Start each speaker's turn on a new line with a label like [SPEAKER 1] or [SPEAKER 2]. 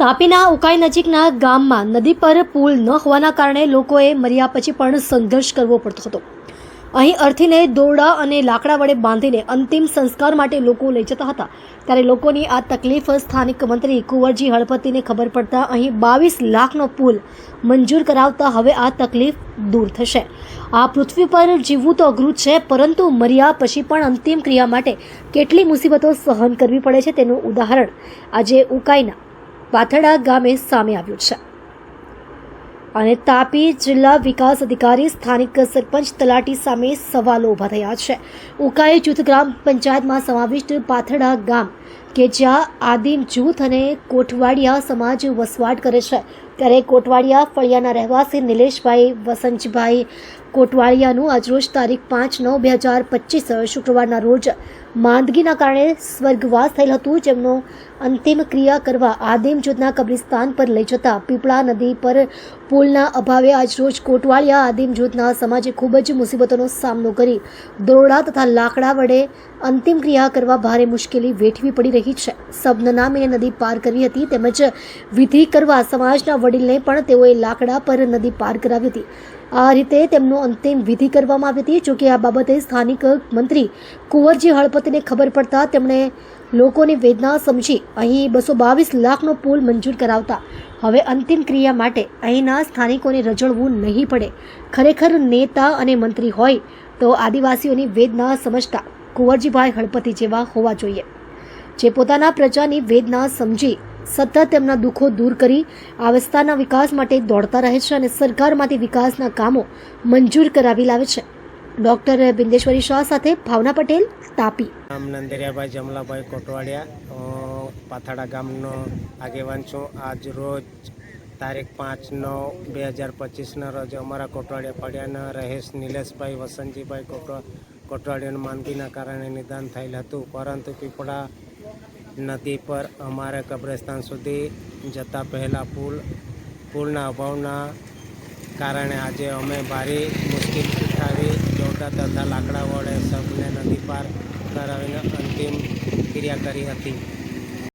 [SPEAKER 1] તાપીના ઉકાઈ નજીકના ગામમાં નદી પર પુલ ન હોવાના કારણે લોકોએ મર્યા પછી પણ સંઘર્ષ કરવો પડતો હતો. અહીં અર્થીને દોરડા અને લાકડા વડે બાંધીને અંતિમ સંસ્કાર માટે લોકો લઈ જતા હતા. ત્યારે લોકોની આ તકલીફ સ્થાનિક મંત્રી કુંવરજી હળપતિને ખબર પડતા અહીં બાવીસ લાખનો પુલ મંજૂર કરાવતા હવે આ તકલીફ દૂર થશે. આ પૃથ્વી પર જીવવું તો અઘરું છે, પરંતુ મર્યા પછી પણ અંતિમ ક્રિયા માટે કેટલી મુસીબતો સહન કરવી પડે છે તેનું ઉદાહરણ આજે ઉકાઈના પાથડા ગામે સામે આવ્યું છે. અને તાપી જિલ્લા વિકાસ અધિકારી સ્થાનિક સરપંચ તલાટી સામે સવાલો ઊભા થયા છે. ઉકાઈ જૂથ ગ્રામ પંચાયતમાં સમાવિષ્ટ પાથડા ગામ કે જ્યાં આદિમ જૂથ અને કોઠવાડિયા સમાજ વસવાટ કરે છે. ત્યારે કોટવાડિયા ફળિયાના રહેવાસી નિલેશભાઈ વસંતભાઈ કોટવાડિયાનું આજરોજ તારીખ પાંચ નવ બે હજાર પચીસ શુક્રવારના રોજ માંદગીના કારણે સ્વર્ગવાસ થયેલ હતું. જેમનો અંતિમ ક્રિયા કરવા આદિમ જૂથના કબ્રિસ્તાન પર લઈ જતા પીપળા નદી પર પુલના અભાવે આજરોજ કોટવાળિયા આદિમ જૂથના સમાજે ખૂબ જ મુસીબતોનો સામનો કરી દોરડા તથા લાકડા વડે અંતિમ ક્રિયા કરવા ભારે મુશ્કેલી વેઠવી પડી રહી છે. સબનનામીને નદી પાર કરવી હતી તેમજ વિધિ કરવા સમાજના વડીલને પણ તેઓએ લાકડા પર નદી પાર કરાવી હતી. આ રીતે તેમનો અંતિમ વિધિ કરવામાં આવી હતી. જોકે આ બાબતે સ્થાનિક મંત્રી કુંવરજી હળપતિને ખબર પડતા તેમણે લોકોની વેદના સમજી અહીં બસો બાવીસ લાખનો પુલ મંજૂર કરાવતા. હવે અંતિમ ક્રિયા માટે અહીંના સ્થાનિકોને રજળવું નહીં પડે. ખરેખર નેતા અને મંત્રી હોય તો આદિવાસીઓની વેદના સમજતા કુંવરજીભાઈ હળપતિ જેવા હોવા જોઈએ. જે પોતાના પ્રજાની વેદના સમજી સતત તેમના દુઃખો દૂર કરી આ વિસ્તારના વિકાસ માટે દોડતા રહે છે અને સરકારમાંથી વિકાસના કામો મંજૂર કરાવી લાવે છે. ડોક્ટર બિંદેશ્વરી શાહ સાથે ભાવના પટેલ, તાપી.
[SPEAKER 2] નામ નંદરિયાભાઈ જમલાભાઈ કોટવાડિયા. પાથાડા ગામનો આગેવાન છું. આજ રોજ તારીખ પાંચ નવ બે હજાર પચીસના રોજ અમારા કોટવાડિયા ફળિયાના રહેશ નિલેશભાઈ વસંતજીભાઈ કોટવા, કોટવાડિયાનું માંદગીના કારણે નિદાન થયેલ હતું. પરંતુ પીપળા નદી પર અમારે કબ્રસ્તાન સુધી જતા પહેલાં પુલ, પુલના અભાવના કારણે આજે અમે ભારે મુશ્કેલ ઉઠાવી દોરડા તથા લાકડા વડે સબને નદી પાર કરાવીને અંતિમ ક્રિયા કરી હતી.